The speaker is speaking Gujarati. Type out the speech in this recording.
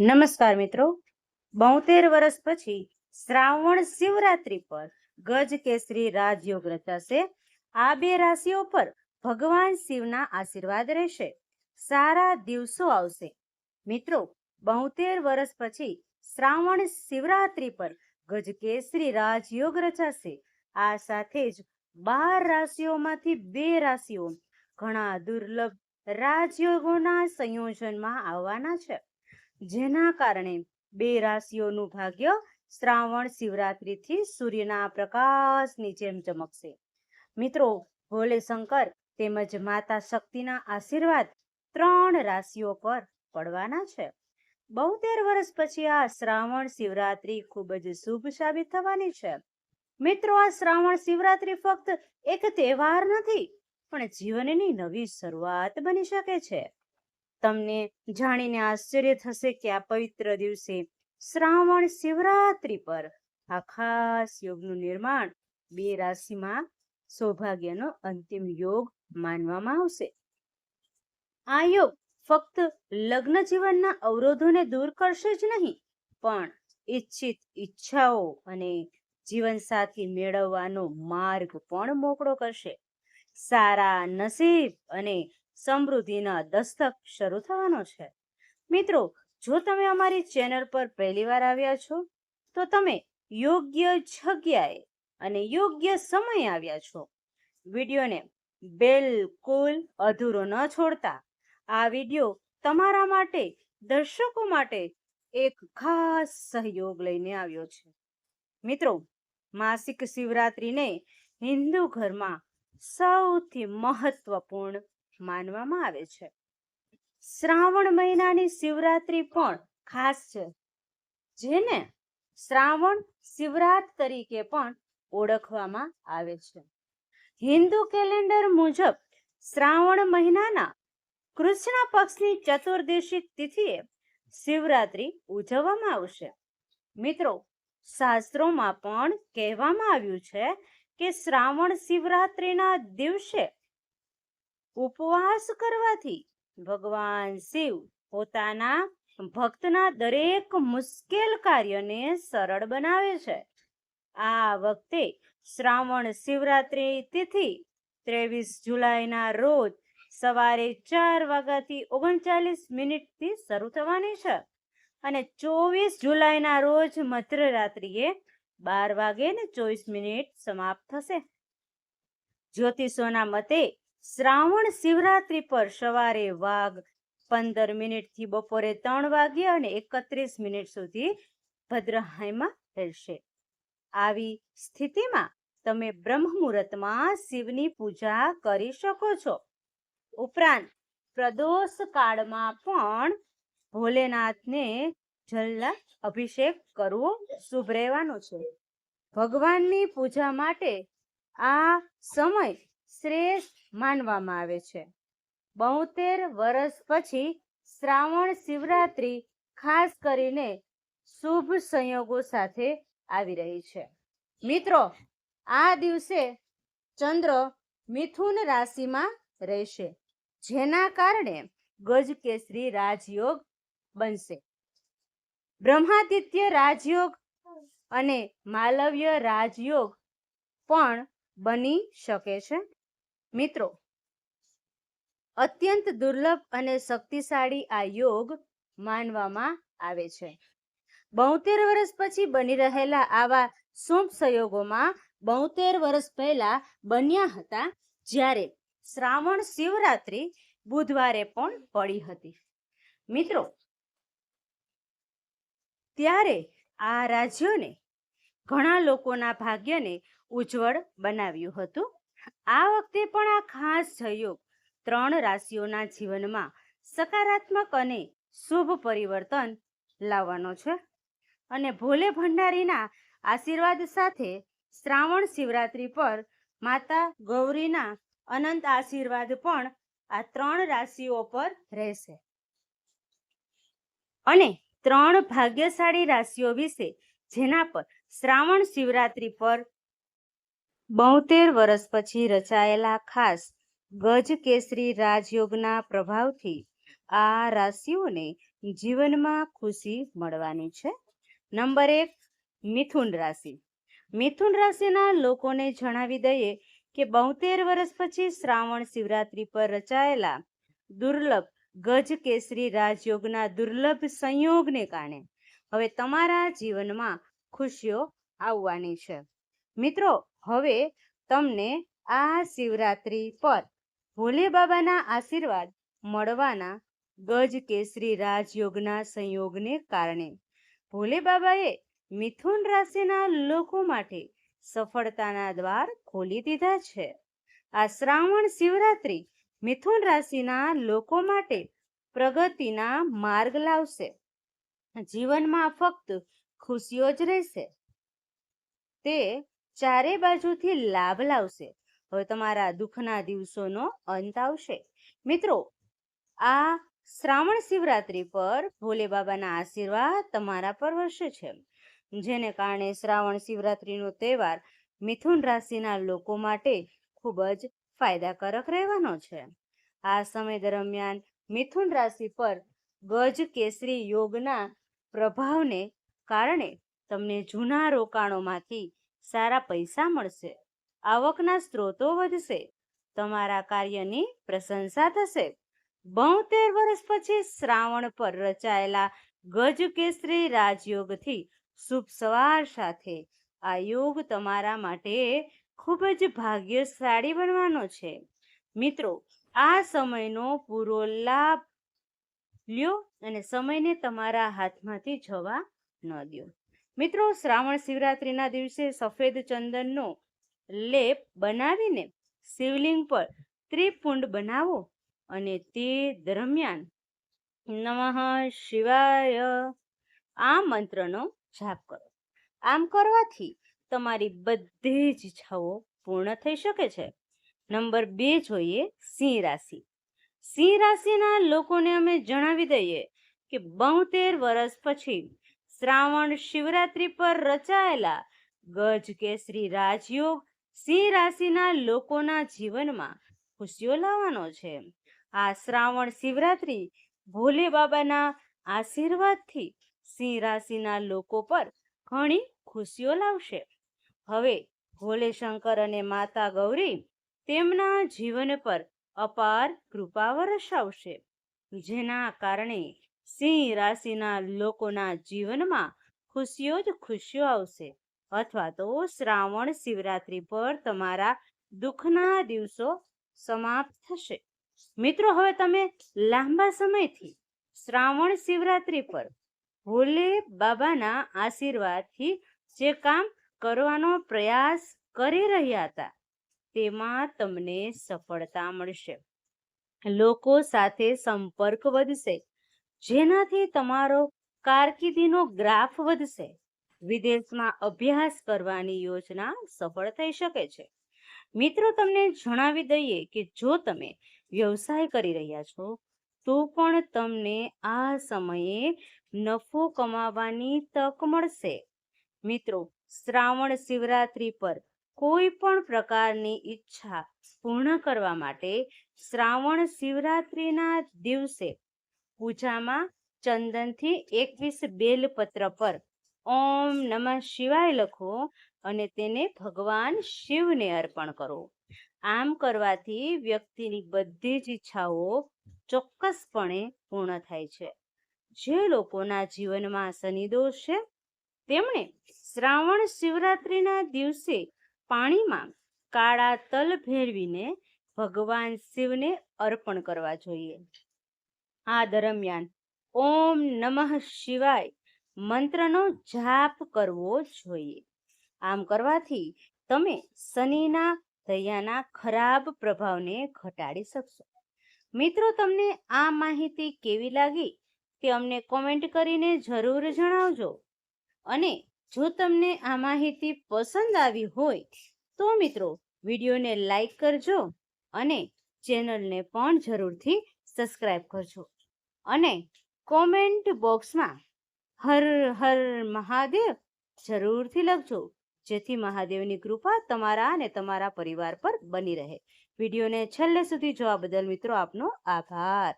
નમસ્કાર મિત્રો. બોતેર વર્ષ પછી શ્રાવણ શિવરાત્રી પર ગજ કેસરી રાજયોગ રચાશે. આ બે રાશિઓ પર ભગવાન શિવના આશીર્વાદ રહેશે. સારા દિવસો આવશે. મિત્રો, બોતેર વર્ષ પછી શ્રાવણ શિવરાત્રી પર ગજ કેસરી રાજયોગ રચાશે. આ સાથે જ બાર રાશિઓમાંથી બે રાશિઓ ઘણા દુર્લભ રાજયોગોના સંયોજનમાં આવવાના છે. જેના કારણે બે રાશિઓનું ભાગ્ય શ્રાવણ શિવરાત્રિથી સૂર્યના પ્રકાશની જેમ ચમકશે. મિત્રો, ભોલે શંકર તેમજ માતા શક્તિના આશીર્વાદ ત્રણ રાશિઓ પર પડવાના છે. બોતેર વર્ષ પછી આ શ્રાવણ શિવરાત્રિ ખૂબ જ શુભ સાબિત થવાની છે. મિત્રો, આ શ્રાવણ શિવરાત્રિ ફક્ત એક તહેવાર નથી, પણ જીવનની નવી શરૂઆત બની શકે છે. તમને જાણીને આશ્ચર્ય થશે કે આ પવિત્ર દિવસે શ્રાવણ શિવરાત્રિ પર આ ખાસ યોગનું નિર્માણ બે રાશિમાં સૌભાગ્યનો અંતિમ યોગ માનવામાં આવશે. આ યોગ ફક્ત લગ્ન જીવનના અવરોધોને દૂર કરશે જ નહીં, પણ ઈચ્છિત ઈચ્છાઓ અને જીવનસાથી મેળવવાનો માર્ગ પણ મોકળો કરશે. સારા નસીબ અને સમૃદ્ધિના દસ્તક શરૂ થવાનો છે. મિત્રો, જો તમે અમારી ચેનલ પર પહેલીવાર આવ્યા છો, તો તમે યોગ્ય જગ્યાએ અને યોગ્ય સમયે આવ્યા છો. વિડીયોને બિલકુલ અધૂરો ન છોડતા, આ વીડિયો તમારા માટે, દર્શકો માટે એક ખાસ સહયોગ લઈને આવ્યો છે. મિત્રો, માસિક શિવરાત્રિને હિન્દુ ઘરમાં સૌથી મહત્વપૂર્ણ માનવામાં આવે છે. શ્રાવણ મહિનાની શિવરાત્રી પણ ખાસ છે, જેને શ્રાવણ શિવરાત તરીકે પણ ઓળખવામાં આવે છે. હિન્દુ કેલેન્ડર મુજબ શ્રાવણ મહિનાના કૃષ્ણ પક્ષની ચતુર્દશી તિથિએ શિવરાત્રી ઉજવવામાં આવશે. મિત્રો, શાસ્ત્રોમાં પણ કહેવામાં આવ્યું છે કે શ્રાવણ શિવરાત્રિના દિવસે ઉપવાસ કરવાથી ભગવાન શિવ પોતાના ભક્તના દરેક મુશ્કેલ કાર્યને સરળ બનાવે છે. આ વખતે શ્રાવણ શિવરાત્રી તિથિ ત્રેવીસ જુલાઈના રોજ સવારે ચાર વાગ્યાથી ઓગણચાલીસ મિનિટથી શરૂ થવાની છે અને ચોવીસ જુલાઈના રોજ મધ્યરાત્રિએ બાર વાગે ને ચોવીસ મિનિટ સમાપ્ત થશે. જ્યોતિષોના મતે શ્રાવણ શિવરાત્રી પર સવારે વાઘ પંદર મિનિટથી બપોરે ત્રણ વાગ્યે અને એકત્રીસ મિનિટ સુધી ભદ્રહાઈમાં રહેશે. આવી સ્થિતિમાં તમે બ્રહ્મ મુહૂર્તમાં શિવની પૂજા કરી શકો છો. ઉપરાંત, પ્રદોષ કાળમાં પણ ભોલેનાથને જલના અભિષેક કરવો શુભ રહેવાનો છે. ભગવાનની પૂજા માટે આ સમય શ્રેષ્ઠ માનવામાં આવે છે. બોતેર વર્ષ પછી શ્રાવણ શિવરાત્રી ખાસ કરીને શુભ સંયોગો સાથે આવી રહી છે. મિત્રો, આ દિવસે ચંદ્ર મિથુન રાશિમાં રહેશે, જેના કારણે ગજકેસરી રાજયોગ બનશે. બ્રહ્માદિત્ય રાજયોગ અને માલવ્ય રાજયોગ પણ બની શકે છે. મિત્રો, અત્યંત દુર્લભ અને શક્તિશાળી આ યોગ માનવામાં આવે છે. બોતેર વર્ષ પછી બની રહેલા આવા શુભ સંયોગોમાં બોતેર વર્ષ પહેલા બન્યા હતા જ્યારે શ્રાવણ શિવરાત્રી બુધવારે પણ પડી હતી. મિત્રો, ત્યારે આ રાજ્યોને ઘણા લોકોના ભાગ્યને ઉજ્જવળ બનાવ્યું હતું. આ વખતે પણ આ ખાસ સહયોગ ત્રણ રાશિઓના જીવનમાં સકારાત્મક અને શુભ પરિવર્તન લાવવાનો છે. અને ભોલે ભંડારીના આશીર્વાદ સાથે શ્રાવણ શિવરાત્રિ પર માતા ગૌરીના અનંત આશીર્વાદ પણ આ ત્રણ રાશિઓ પર રહેશે. અને ત્રણ ભાગ્યશાળી રાશિઓ વિશે જેના પર શ્રાવણ શિવરાત્રિ પર બોતેર વર્ષ પછી રચાયેલા ખાસ ગજ કેસરી રાજયોગના પ્રભાવથી આ રાશિઓને જીવનમાં ખુશી મળવાની છે. નંબર એક, મિથુન રાશિ. મિથુન રાશિના લોકોને જણાવી દઈએ કે બોતેર વર્ષ પછી શ્રાવણ શિવરાત્રિ પર રચાયેલા દુર્લભ ગજ કેસરી રાજયોગના દુર્લભ સંયોગને કારણે હવે તમારા જીવનમાં ખુશીઓ આવવાની છે. મિત્રો હવે તમને આ શિવરાત્રી પર ભોલે બાબાના આશીર્વાદ મળવાના ગજ કેસરી રાજયોગના સંયોગને કારણે ભોલે બાબાએ મિથુન રાશિના લોકો માટે સફળતાના દ્વાર ખોલી દીધા છે. આ શ્રાવણ શિવરાત્રી મિથુન રાશિના લોકો માટે પ્રગતિના માર્ગ લાવશે. જીવનમાં ફક્ત ખુશીઓ જ રહેશે. તે ચારે બાજુથી લાભ લાવશે. હવે તમારા દુઃખના દિવસોનો અંત આવશે. મિત્રો, આ શ્રાવણ શિવરાત્રી પર ભોલે બાબાના આશીર્વાદ તમારા પર વર્ષે છે. જેને કારણે શ્રાવણ શિવરાત્રીનો તહેવાર મિથુન રાશિના લોકો માટે ખૂબ જ ફાયદાકારક રહેવાનો છે. આ સમય દરમિયાન મિથુન રાશિ પર ગજ કેસરી યોગના પ્રભાવને કારણે તમને જૂના રોકાણોમાંથી સારા પૈસા મળશે, આવકના સ્ત્રોતો વધશે, તમારા કાર્યની પ્રશંસા થશે. બોતેર વર્ષ પછી શ્રાવણ પર રચાયેલા ગજ કેસરી રાજયોગથી શુભ સવાર સાથે આ યોગ તમારા માટે ખૂબ જ ભાગ્યશાળી બનવાનો છે. મિત્રો, આ સમયનો પૂરો લાભ લ્યો અને સમયને તમારા હાથમાંથી જવા ન દો મિત્રો, શ્રાવણ શિવરાત્રિના દિવસે સફેદ ચંદનનો લેપ બનાવીને શિવલિંગ પર ત્રિપુંડ બનાવો અને તે દરમિયાન નમઃ શિવાય આ મંત્રનો જાપ કરો. આમ કરવાથી તમારી બધી જ ઈચ્છાઓ પૂર્ણ થઈ શકે છે. નંબર બે જોઈએ સિંહ રાશિ. સિંહ રાશિના લોકોને અમે જણાવી દઈએ કે બોતેર વર્ષ પછી શ્રાવણ શિવરાત્રી પર રચાયેલા ગજ કેસરી રાજયોગ સિંહ રાશિના લોકોના જીવનમાં ખુશીઓ લાવવાનો છે. આ શ્રાવણ શિવરાત્રી ભોલે બાબાના આશીર્વાદથી સિંહ રાશિના લોકો પર ઘણી ખુશીઓ લાવશે. હવે ભોલે શંકર અને માતા ગૌરી તેમના જીવન પર અપાર કૃપા વરસાવશે. જેના કારણે સિંહ રાશિના લોકોના જીવનમાં ખુશીઓ જ ખુશીઓ આવશે. અથવા તો શ્રાવણ શિવરાત્રી પર તમારા દુઃખના દિવસો સમાપ્ત થશે. મિત્રો, હવે તમે લાંબા સમયથી શ્રાવણ શિવરાત્રી પર ભોલે બાબાના આશીર્વાદથી જે કામ કરવાનો પ્રયાસ કરી રહ્યા હતા, તેમાં તમને સફળતા મળશે. લોકો સાથે સંપર્ક વધશે. જેનાથી તમારો કારકિર્દીનો ગ્રાફ વધશે. વિદેશમાં અભ્યાસ કરવાની યોજના સફળ થઈ શકે છે. મિત્રો, તમને જણાવી દઈએ કે જો તમે વ્યવસાય કરી રહ્યા છો, તો પણ તમને આ સમયે નફો કમાવાની તક મળશે. મિત્રો, શ્રાવણ શિવરાત્રી પર કોઈ પણ પ્રકારની ઈચ્છા પૂર્ણ કરવા માટે શ્રાવણ શિવરાત્રીના દિવસે પૂજામાં ચંદનથી એકવીસ બેલપત્ર પર. ઓમ નમઃ શિવાય લખો અને તેને ભગવાન શિવને અર્પણ કરો. આમ કરવાથી વ્યક્તિની બધી જ ઈચ્છાઓ ચોક્કસપણે પૂર્ણ થાય છે. જે લોકોના જીવનમાં શનિદોષ છે, તેમણે શ્રાવણ શિવરાત્રિના દિવસે પાણીમાં કાળા તલ ભેળવીને ભગવાન શિવને અર્પણ કરવા જોઈએ. આ દરમિયાન ઓમ નમઃ શિવાય મંત્રનો જાપ કરવો જોઈએ. આમ કરવાથી તમે શનિના દયાના ખરાબ પ્રભાવને ઘટાડી શકશો. મિત્રો, તમને આ માહિતી કેવી લાગી તે અમને કોમેન્ટ કરીને જરૂર જણાવજો. અને જો તમને આ માહિતી પસંદ આવી હોય તો મિત્રો, વિડીયોને લાઈક કરજો અને ચેનલને પણ જરૂરથી સબસ્ક્રાઈબ કરજો. અને કોમેન્ટ બોક્સમાં હર હર મહાદેવ જરૂરથી લખજો. જેથી મહાદેવની કૃપા તમારા અને તમારા પરિવાર પર બની રહે. વિડીયોને છેલ્લે સુધી જોવા બદલ મિત્રો આપનો આભાર.